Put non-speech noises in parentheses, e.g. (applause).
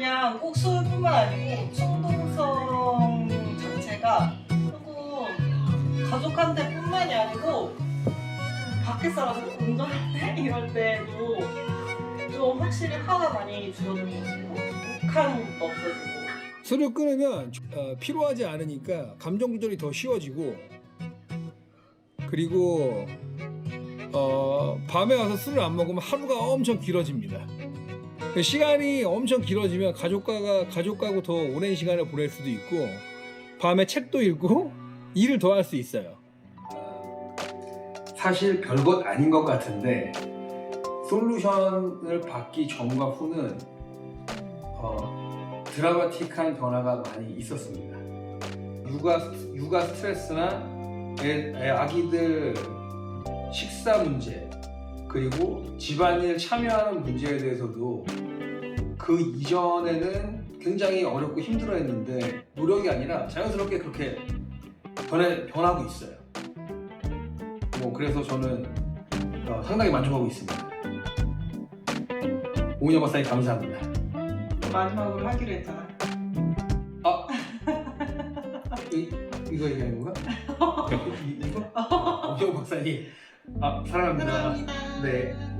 그냥 꼭 술뿐만 아니고 충동성 자체가 조금 가족한테 뿐만이 아니고 밖에 살아서 운전할 때 (laughs) 이럴 때도 좀 확실히 화가 많이 줄어든 것 같고 욱함도 없어지고. 술을 끊으면 어, 피로하지 않으니까 감정 조절이 더 쉬워지고 그리고 어, 밤에 와서 술을 안 먹으면 하루가 엄청 길어집니다. 그 시간이 엄청 길어지면 가족과 가족하고 더 오랜 시간을 보낼 수도 있고 밤에 책도 읽고 (laughs) 일을 더 할 수 있어요. 사실 별것 아닌 것 같은데 솔루션을 받기 전과 후는 어, 드라마틱한 변화가 많이 있었습니다. 육아 육아 스트레스나 애, 애 아기들 식사 문제 그리고 집안일 참여하는 문제에 대해서도 그 이전에는 굉장히 어렵고 힘들어했는데 노력이 아니라 자연스럽게 그렇게 변해 변하고 있어요. 뭐 그래서 저는 어, 상당히 만족하고 있습니다. 오은영 박사님 감사합니다. 마지막으로 하기로 했잖아. 아 이, 이거 얘기하는 건가? (laughs) 이, 이거? 오은영 박사님 아 사랑합니다. 사랑합니다. 네.